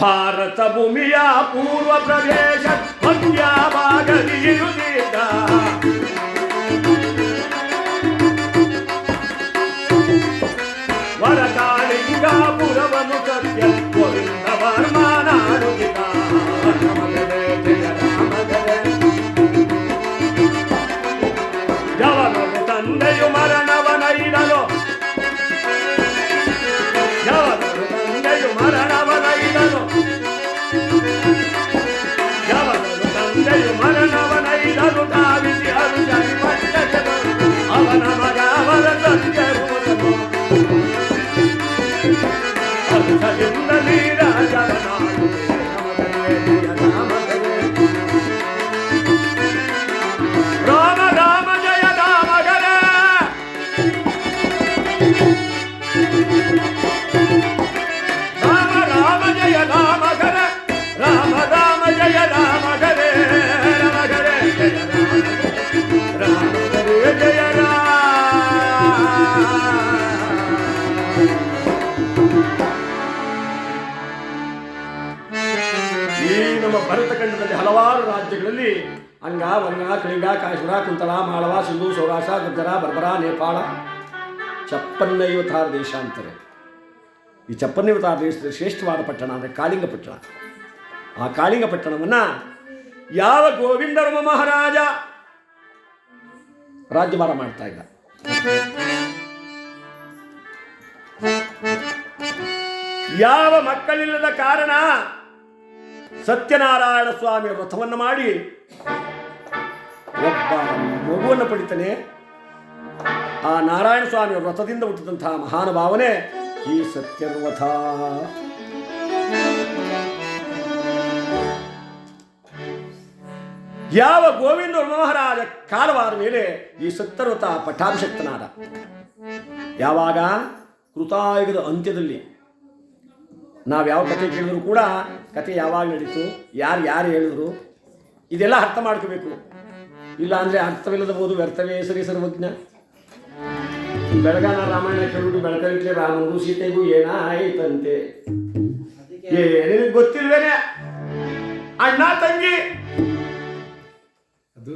ಭಾರತ ಭೂಮಿಯ ಪೂರ್ವ ಪ್ರದೇಶ ಮಧ್ಯ ಭಾಗದಿಯುತ್ತಿದ್ದ ಭರತಖಂಡದಲ್ಲಿ ಹಲವಾರು ರಾಜ್ಯಗಳಲ್ಲಿ ಅಂಗ ವಂಗ ಕಳಿಂಗ ಕಾಶ್ಮೀರ ಕುಂತಳ ಮಾಳವ, ಸಿಂಧು ಸೌರಾಷ್ಟ್ರ ಗುಜರ ಬರ್ಬರ, ನೇಪಾಳ ಚಪ್ಪನ್ನೈವತ್ತಾರು ದೇಶ ಅಂತಾರೆ. ಈ ಚಪ್ಪನ್ನೈವತ್ತಾರು ದೇಶದ ಶ್ರೇಷ್ಠವಾದ ಪಟ್ಟಣ ಅಂದರೆ ಕಾಳಿಂಗ ಪಟ್ಟಣ ಆ ಕಾಳಿಂಗ ಪಟ್ಟಣವನ್ನು ಯಾವ ಗೋವಿಂದರ್ಮ ಮಹಾರಾಜ ರಾಜ್ಯಭಾರ ಮಾಡ್ತಾ ಇದ್ದ ಯಾವ ಮಕ್ಕಳಿಲ್ಲದ ಕಾರಣ ಸತ್ಯನಾರಾಯಣ ಸ್ವಾಮಿ ವ್ರತವನ್ನು ಮಾಡಿ ಒಬ್ಬ ಮಗುವನ್ನು ಪಡಿತಾನೆ ಆ ನಾರಾಯಣ ಸ್ವಾಮಿಯ ವ್ರತದಿಂದ ಹುಟ್ಟಿದಂತಹ ಮಹಾನುಭಾವನೆ ಈ ಸತ್ಯರ್ವಥ ಯಾವ ಗೋವಿಂದ ಮಹಾರಾಜ ಕಾಲವಾದ ಮೇಲೆ ಈ ಸತ್ಯವ್ರತ ಪಟ್ಟಾಭಿಷಕ್ತನಾದ? ಯಾವಾಗ? ಕೃತಾಯುಗದ ಅಂತ್ಯದಲ್ಲಿ. ನಾವು ಯಾವ ಕತೆ ಕೇಳಿದ್ರು ಕೂಡ ಕತೆ ಯಾವಾಗ ನಡೀತು ಯಾರು ಯಾರು ಹೇಳಿದ್ರು ಇದೆಲ್ಲ ಅರ್ಥ ಮಾಡ್ಕೋಬೇಕು. ಇಲ್ಲ ಅರ್ಥವಿಲ್ಲದಬಹುದು ಅರ್ಥವಿಲ್ಲದ ಬೋದು ವ್ಯರ್ಥವೇ ಸರಿ ಸರ್ವಜ್ಞ. ಬೆಳಗಾನ ರಾಮಾಯಣ ಕೇಳಿಬಿಟ್ಟು ಬೆಳಕಲಿಕ್ಕೆ ರಾಮನು ಸೀತೆಗೂ ಏನಾಯ್ತಂತೆ? ಏನಿಗೆ ಗೊತ್ತಿಲ್ವೇನೆ? ಅಣ್ಣ ತಂಗಿ!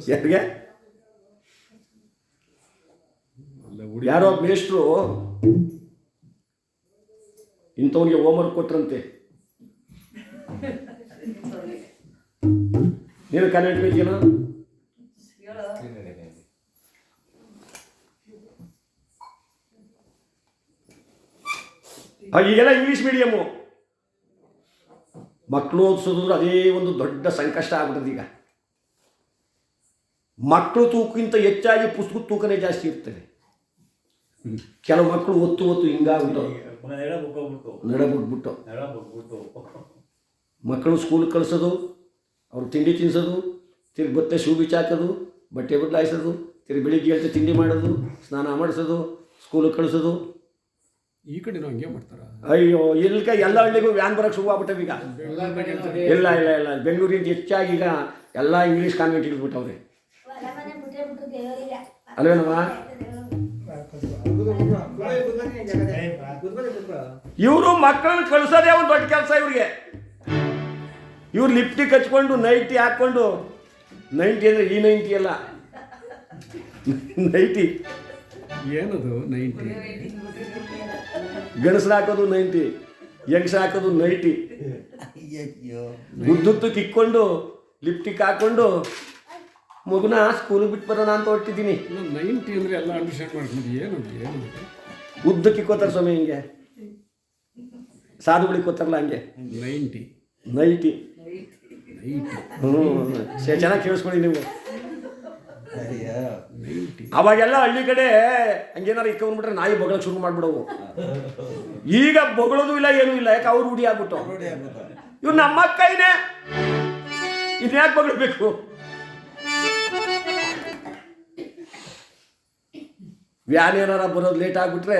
ಯಾರಿಗೆ? ಯಾರೋ ಮೇಷ್ಟ್ರು ಇಂಥವನಿಗೆ ಹೋಮ್ವರ್ಕ್ ಕೊಟ್ರಂತೆ. ನೀನು ಕನ್ನಡ ಇಟ್ಬೇಕೇನ ಈಗೆಲ್ಲ ಇಂಗ್ಲೀಷ್ ಮೀಡಿಯಮ್ಮು ಮಕ್ಕಳು ಓದಿಸೋದು ಅದೇ ಒಂದು ದೊಡ್ಡ ಸಂಕಷ್ಟ ಆಗ್ಬಿಟ್ಟಿದೆ ಈಗ. ಮಕ್ಕಳು ತೂಕಕ್ಕಿಂತ ಹೆಚ್ಚಾಗಿ ಪುಸ್ತಕ ತೂಕನೇ ಜಾಸ್ತಿ ಇರ್ತದೆ. ಕೆಲವು ಮಕ್ಕಳು ಒತ್ತು ಒತ್ತು ಹಿಂಗಾಗ್ಬಿಟ್ಟು ನಡಬಿಟ್ಬಿಟ್ಟು ಮಕ್ಕಳು ಸ್ಕೂಲ್ಗೆ ಕಳಿಸೋದು ಅವ್ರು ತಿಂಡಿ ತಿನ್ನಿಸೋದು ತಿರ್ಗಿ ಬತ್ತೆ ಶೂ ಬಿಚ್ಚಾಕೋದು ಬಟ್ಟೆ ಬದಲಾಯಿಸೋದು ತಿರ್ಗಿ ಬೆಳಿಗ್ಗೆ ಹೇಳ್ತಾ ತಿಂಡಿ ಮಾಡೋದು ಸ್ನಾನ ಮಾಡಿಸೋದು ಸ್ಕೂಲಿಗೆ ಕಳಿಸೋದು. ಈ ಕಡೆನೂ ಹಂಗೆ ಮಾಡ್ತಾರೆ? ಅಯ್ಯೋ ಇಲ್ಕ ಎಲ್ಲ ಹಳ್ಳಿಗೂ ವ್ಯಾನ್ ಬರೋಕ್ಕೆ ಶುರು ಆಗ್ಬಿಟ್ಟವೆ ಈಗ. ಇಲ್ಲ ಇಲ್ಲ ಇಲ್ಲ. ಬೆಂಗಳೂರಿಂದ ಹೆಚ್ಚಾಗಿ ಈಗ ಎಲ್ಲ ಇಂಗ್ಲೀಷ್ ಕಾನ್ವೆಂಟ್ ಇಟ್ಬಿಟ್ಟವ್ರೆ. ಹೊರಮನೆ ಇವರು ಮಕ್ಕಳನ್ನ ಕಳಿಸೋದೇ ಒಂದು ದೊಡ್ಡ ಕೆಲಸ ಇವ್ರಿಗೆ. ಇವ್ರು ಲಿಪ್ಟಿಕ್ ಹಚ್ಕೊಂಡು ನೈಟಿ ಹಾಕ್ಕೊಂಡು ನೈಂಟಿ ಅಂದರೆ ಈ ನೈಂಟಿ ಅಲ್ಲ. ನೈಟಿ. ಏನದು ನೈಂಟಿ? ಗಣಸರು ಹಾಕೋದು ನೈಂಟಿ ಹೆಂಗಸರು ಹಾಕೋದು ನೈಟಿ. ಉದ್ದುತ್ತು ಕಿಕ್ಕೊಂಡು ಲಿಪ್ಟಿಕ್ ಹಾಕ್ಕೊಂಡು ಮಗುನ ಸ್ಕೂಲಿಗೆ ಬಿಟ್ಟು ಬರೋಣ ಅಂತ ಹೊಟ್ಟಿದ್ದೀನಿ ನೈಂಟಿ ಅಂದ್ರೆ ಎಲ್ಲ ಅಂಡರ್ಸ್ಟ್ಯಾಂಡ್ ಮಾಡ್ಕೊಂಡು ಏನು ಏನು ಉದ್ದ ಕಿಕ್ಕೋತಾರೆ ಸ್ವಾಮಿ ಹಿಂಗೆ. ಸಾಧುಗಳಿಗೆ ಕೋತಾರಲ್ಲ ಹಂಗೆ. ನೈಂಟಿ ನೈಟಿ ಹ್ಞೂ ಚೆನ್ನಾಗಿ ಕೇಳಿಸ್ಕೊಳ್ಳಿ ನೀವು. ಅವಾಗೆಲ್ಲ ಹಳ್ಳಿ ಕಡೆ ಹಂಗೇನಾರು ಇಕ್ಕೊಂಡ್ಬಿಟ್ರೆ ನಾಯಿ ಬಗಳ ಶುರು ಮಾಡ್ಬಿಡವು. ಈಗ ಬೊಗಳೋದು ಇಲ್ಲ ಏನೂ ಇಲ್ಲ. ಯಾಕೆ ಅವ್ರು ರೂಢಿ ಆಗ್ಬಿಟ್ಟು? ಇವ್ರು ನಮ್ಮ ಕೈನೇ ಇನ್ಯಾಕೆ ಬೊಗಳ್ಬೇಕು? ವ್ಯಾನ್ ಏನಾರ ಬರೋದು ಲೇಟ್ ಆಗಿಬಿಟ್ರೆ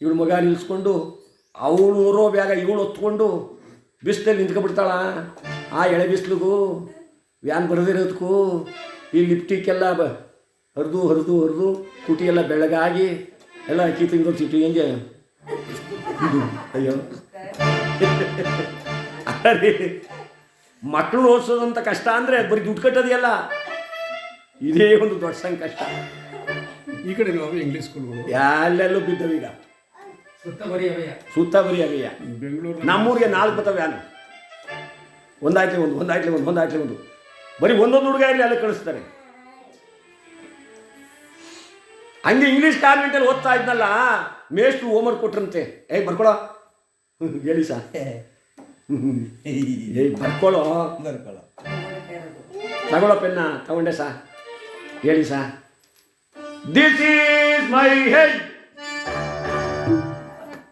ಇವಳು ಮಗ ನಿಲ್ಸ್ಕೊಂಡು ಅವಳು ಊರೋ ಬ್ಯಾಗ ಇವಳು ಹೊತ್ಕೊಂಡು ಬಿಸಿಲಲ್ಲಿ ನಿಂತ್ಕೊಬಿಡ್ತಾಳ ಆ ಎಳೆ ಬಿಸಿಲಿಗೂ, ವ್ಯಾನ್ ಬರೋದಿರೋದಕ್ಕೂ ಈ ಲಿಪ್ಟಿಕ್ಕೆಲ್ಲ ಬ, ಹರಿದು ಹರಿದು ಹರಿದು ಕುಟಿ ಎಲ್ಲ ಬೆಳಗಾಗಿ ಎಲ್ಲ ಅಕ್ಕಿ ತಿಂದು ಸಿಟ್ಟು ಹೆಂಗೆ ಅಯ್ಯೋ. ಅರೆ ಮಕ್ಕಳು ಓದಿಸೋದಂಥ ಕಷ್ಟ ಅಂದರೆ ಬರೀ ದುಡ್ಡು ಕಟ್ಟೋದಿಲ್ಲ ಇದೇ ಒಂದು ದೊಡ್ಡ ಸಂಕಷ್ಟ. ಈ ಕಡೆ ನಾವು ಇಂಗ್ಲೀಷ್ ಸ್ಕೂಲ್ಗಳು ಎಲ್ಲೆಲ್ಲೂ ಬಿದ್ದವೀಗ. ಸುತ್ತ ಬರೀ ಅವಯ್ಯ ಸುತ್ತ ಬರೀ ಅವಯ್ಯ ಬೆಂಗಳೂರು ನಮ್ಮೂರಿಗೆ ನಾಲ್ಕು ಬರ್ತವೆ ಯಾನು ಒಂದಾಯ್ತಲೆ ಒಂದು ಒಂದಾಯ್ತಲೆ ಒಂದು ಒಂದಾಯ್ತಲೆ ಒಂದು. ಬರೀ ಒಂದೊಂದು ಹುಡುಗ ಇರಲಿ ಅಲ್ಲಿ ಕಳಿಸ್ತಾರೆ. ಹಂಗೆ ಇಂಗ್ಲೀಷ್ ಕಾನ್ವೆಂಟಲ್ಲಿ ಓದ್ತಾ ಇದ್ನಲ್ಲ ಮೇಷ್ಟ್ರು ಹೋಮ್ವರ್ಕ್ ಕೊಟ್ರಂತೆ. ಏಯ್ ಬರ್ಕೊಳೋ. ಹ್ಮ್, ಹೇಳಿ ಸಾ. ಏಯ್ ಬರ್ಕೊಳ್ಳೋ ಬರ್ಕೊಳ್ಳೋ ತಗೊಳ್ಳೋ ಪೆನ್ನ ತಗೊಂಡೆ ಸಾ. ಹೇಳಿ ಸಾ. This is my head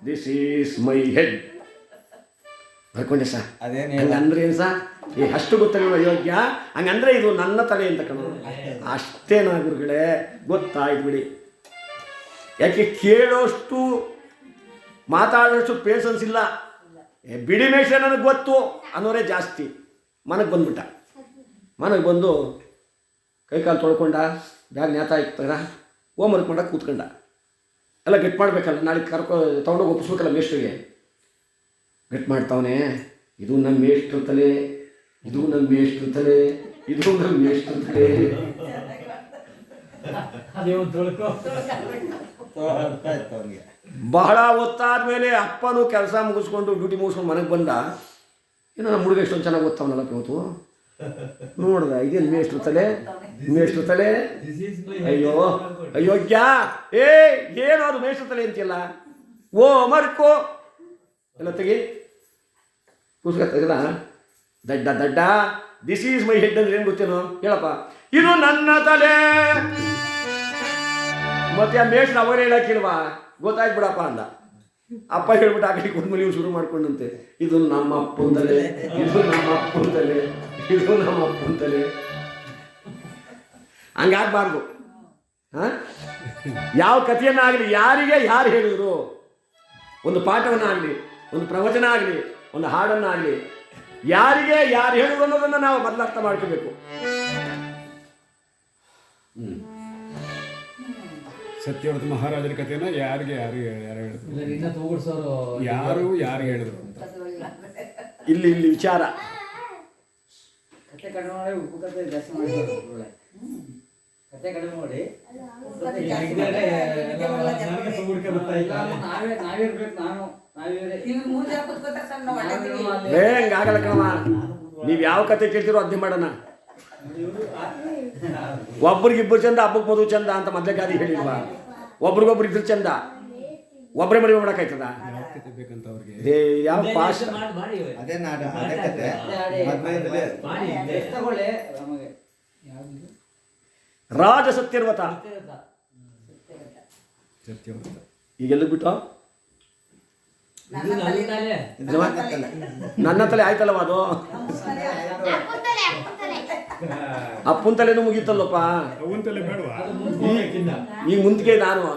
this is my head ಬರ್ಕೊಂಡೆ ಸಾ ಅದೇನ್ ಅಂದ್ರೆ ಏನು ಸಾ ಈ ಅಷ್ಟು ಗೊತ್ತಿರುವ ಯೋಗ್ಯ? ಹಂಗಂದ್ರೆ ಇದು ನನ್ನ ತಲೆ ಅಂತ ಕಣ. ಅಷ್ಟೇನಾ ಗುರುಗಳೇ? ಗೊತ್ತಾಯ್ತು ಬಿಡಿ. ಯಾಕೆ ಕೇಳೋಷ್ಟು ಮಾತಾಡೋಷ್ಟು ಪೇಷನ್ಸ್ ಇಲ್ಲ? ಏ, ಬಿಡಿ ಮೇಷ ನನಗೆ ಗೊತ್ತು ಅನ್ನೋರೇ ಜಾಸ್ತಿ. ಮನೆಗೆ ಬಂದ್ಬಿಟ್ಟ. ಮನೆಗೆ ಬಂದು ಕೈಕಾಲು ತೊಳ್ಕೊಂಡ ಬ್ಯಾಗ್ ನೇತ ಹೋಮ್ವರ್ಕ್ ಮಾಡೋಕೆ ಕೂತ್ಕೊಂಡ. ಎಲ್ಲ ಗಟ್ ಮಾಡಬೇಕಲ್ಲ, ನಾಳೆ ಕರ್ಕೊ, ತೊಗೊಂಡೋಗಿ ಒಪ್ಪಿಸ್ಬೇಕಲ್ಲ ಮೇಷ್ಟ್ರಿಗೆ. ಗಟ್ ಮಾಡ್ತಾವನೆ, ಇದು ನಮ್ಮ ಮೇಷ್ಟ್ರ ತಲೆ, ಇದು ನಮ್ಮ ಮೇಷ್ಟ್ರ ತಲೆ, ಇದು ನಮ್ಮ ಮೇಷ್ಟ್ರ ತಲೆ. ಬಹಳ ಹೊತ್ತಾದ ಮೇಲೆ ಅಪ್ಪನೂ ಕೆಲಸ ಮುಗಿಸ್ಕೊಂಡು ಡ್ಯೂಟಿ ಮುಗಿಸ್ಕೊಂಡು ಮನೆಗೆ ಬಂದ. ಏನೋ ನಮ್ಮ ಹುಡುಗ ಎಷ್ಟೊಂದು ಚೆನ್ನಾಗಿ ಓದ್ತಾವನಲ್ಲ ಇವತ್ತು ನೋಡ್ದ, ಇದೇನು ಮೇಷ್ಟ್ರ ತಲೆ? ಮೇಷ್ಟ್ರ ತಲೆ ಅಯ್ಯೋ ಅಯೋಗ್ಯ ಏ ಏನು ಅದು ಮೇಷ್ಟ್ರ ತಲೆ ಅಂತಿಲ್ಲ ಓ ಮರ್ಕೋ. ಎಲ್ಲ ತೆಗಿ. ಪುಸ್ತಕ ತೆಗೆದ. ದಡ್ಡ ದಡ್ಡ. ದಿಸ್ ಈಸ್ ಮೈ ಹೆಡ್ ಅಂದ್ರೆ ಏನು ಗೊತ್ತೇನೋ? ಹೇಳಪ್ಪ. ಇದು ನನ್ನ ತಲೆ. ಮತ್ತೆ ಆ ಮೇಷ್ಟ್ರ ಅವರೇ ಹೇಳಕ್ಕಿಲ್ವಾ? ಗೊತ್ತಾಯ್ತು ಬಿಡಪ್ಪ ಅಂದ. ಅಪ್ಪ ಹೇಳ್ಬಿಟ್ಟು ಆಕಡೆ ಕಡೆ ಕುಂದ್ಮಲಿ ಶುರು ಮಾಡ್ಕೊಂಡಂತೆ. ಇದು ನಮ್ಮ ಅಪ್ಪನ ತಲೆ. ಇದು ನಮ್ಮ ಅಪ್ಪನ ತಲೆ. ಇದು ನಮ್ಮ ಅಪ್ಪನ ತಲೆ. ಹಂಗಾಗ್ಬಾರ್ದು. ಹಾಂ? ಯಾವ ಕಥೆಯನ್ನಾಗಲಿ ಯಾರಿಗೆ ಯಾರು ಹೇಳಿದ್ರು ಒಂದು ಪಾಠವನ್ನಾಗಲಿ ಒಂದು ಪ್ರವಚನ ಆಗಲಿ ಒಂದು ಹಾಡನ್ನಾಗಲಿ ಯಾರಿಗೆ ಯಾರು ಹೇಳಿದ್ರು ಅನ್ನೋದನ್ನು ನಾವು ಬದಲಾರ್ಥ ಮಾಡ್ಕೋಬೇಕು. ಸತ್ಯವ್ರತ ಮಹಾರಾಜರ ಕಥೆನ ಯಾರಿಗೆ ಯಾರು ಯಾರು ಹೇಳಿದ್ರು? ಇಲ್ಲ ಇನ್ನ ತೂಗುಡ್ಸೋರು ಯಾರು ಯಾರು ಹೇಳಿದ್ರು ಅಂತ? ಇಲ್ಲಿ ಇಲ್ಲಿ ವಿಚಾರ. ಏ ಕಣವ ನೀವು ಯಾವ ಕತೆ ಕೇಳ್ತಿರೋ ಅದೇ ಮಾಡೋಣ. ಒಬ್ರಿಗಿಬ್ರು ಚಂದ ಹಬ್ಬಕ್ಕೆ ಮದುವೆ ಚಂದ ಅಂತ ಮೊದಲೇ ಗಾದಿ ಹೇಳಿಲ್ವಾ? ಒಬ್ರಿಗೊಬ್ರು ಇದ್ರ ಚಂದ. ಒಬ್ಬರೇ ಮದುವೆ ಮಾಡಕ್ಕಾಯ್ತದ? ಯಾವ ಪಾಶ ಅದೇ ನಾಡ ಅದೇ ಕತೆ. ರಾಜ ಸತ್ಯರ್ವತ ಸತ್ಯವ್ರತ. ಈಗೆಲ್ಲ ಬಿಟ್ಟು? ನನ್ನ ತಲೆ. ಆಯ್ತಲ್ಲವ ಅದು ಅಪ್ಪುಂತಲೆ ಅಪ್ಪುಂತಲೆ ಅಪ್ಪನ ತಲೆನೂ ಮುಗೀತಲ್ಲಪ್ಪ. ಈ ಈಗ ಮುಂದಿಗೆ ನಾನು